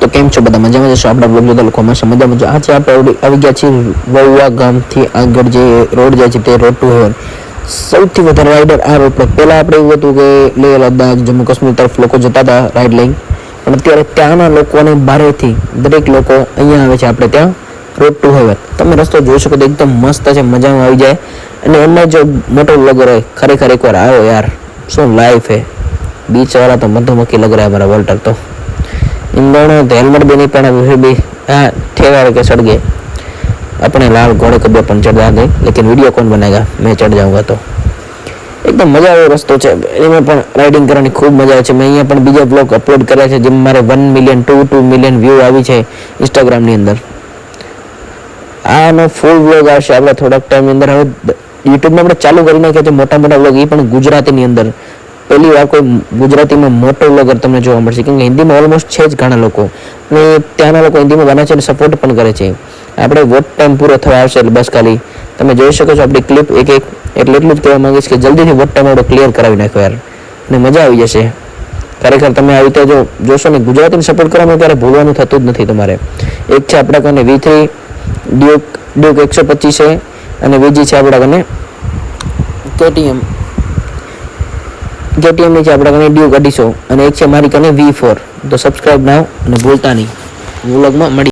તો કેમ છો બધા મજા જશો? આપણા બ્લોગ જોતા લોકો હંમેશા મજા જો આજે આપણે આવી ગયા છીએ વવવા ગામથી આગળ જે રોડ જાય છે તે રોડ ટુ હેવન સૌથી વધારે રાઇડર આ રોડ પર. પહેલાં આપણે એવું હતું કે લેહ લદ્દાખ, જમ્મુ કાશ્મીર તરફ લોકો જતા હતા રાઇડ લઈને. પણ અત્યારે ત્યાંના લોકોને બારેથી દરેક લોકો અહીંયા આવે છે આપણે ત્યાં રોડ ટુ હેવન તમે રસ્તો જોઈ શકો તો એકદમ મસ્ત છે, મજામાં આવી જાય. અને એમાં જો મોટો લગર હોય, ખરેખર એકવાર આવ્યો યાર. શું લાઈફ હે? બીચવાળા તો મધુમક્ખી લગ રહ્યા મારા વોલ્ટર તો. वोल्टर तो इन दोनों तो हेलमेट भी नहीं पहना फिर भी हाँ ठेवा के चढ़ गए अपने लाल घोड़े कभी अपन चढ़ जाएंगे लेकिन वीडियो कौन बनाएगा मैं चढ़ जाऊंगा तो એકદમ મજા આવે રસ્તો છે એમાં પણ રાઇડિંગ કરવાની ખૂબ મજા આવે છે મેં અહીંયા પણ બીજા બ્લોગ અપલોડ કર્યા છે જેમાં મારે one million to two million view આવી છે ઇન્સ્ટાગ્રામની અંદર આનો ફૂલ વ્લોગ આવશે આપણે થોડાક ટાઈમની અંદર હવે યુટ્યુબમાં આપણે ચાલુ કરી નાખ્યા છે મોટા મોટા વ્લોગ એ પણ ગુજરાતીની અંદર પહેલી વાર કોઈ ગુજરાતીમાં મોટો વ્લોગર તમને જોવા મળશે. કેમ કે હિન્દીમાં ઓલમોસ્ટ છે જ ઘણા લોકો. અને ત્યાંના લોકો હિન્દીમાં બને છે અને સપોર્ટ પણ કરે છે. આપણે વોટ ટાઈમ પૂરો થવા આવશે એટલે બસ ખાલી તમે જોઈ શકો છો આપણી ક્લિપ એક એક. એટલે એટલું જ કહેવા માંગીશ કે જલ્દીથી વોટ ટાઈમ આપણો ક્લિયર કરાવી નાખો યાર. અને મજા આવી જશે. ખરેખર તમે આવી રીતે જો જોશો ને ગુજરાતીને સપોર્ટ કરવામાં ત્યારે ભૂલવાનું થતું જ નથી તમારે. એક છે આપણા કને વી થ્રી, ડ્યુક ડ્યુક એકસો પચીસ છે અને બીજી છે આપણા કને કેટીએમ. કેટીએમની છે આપણે કને ડ્યુ અઢીસો અને એક છે મારી કને વી ફોર તો સબસ્ક્રાઈબ ના અને ભૂલતા નહીં. વ્લોગમાં મળી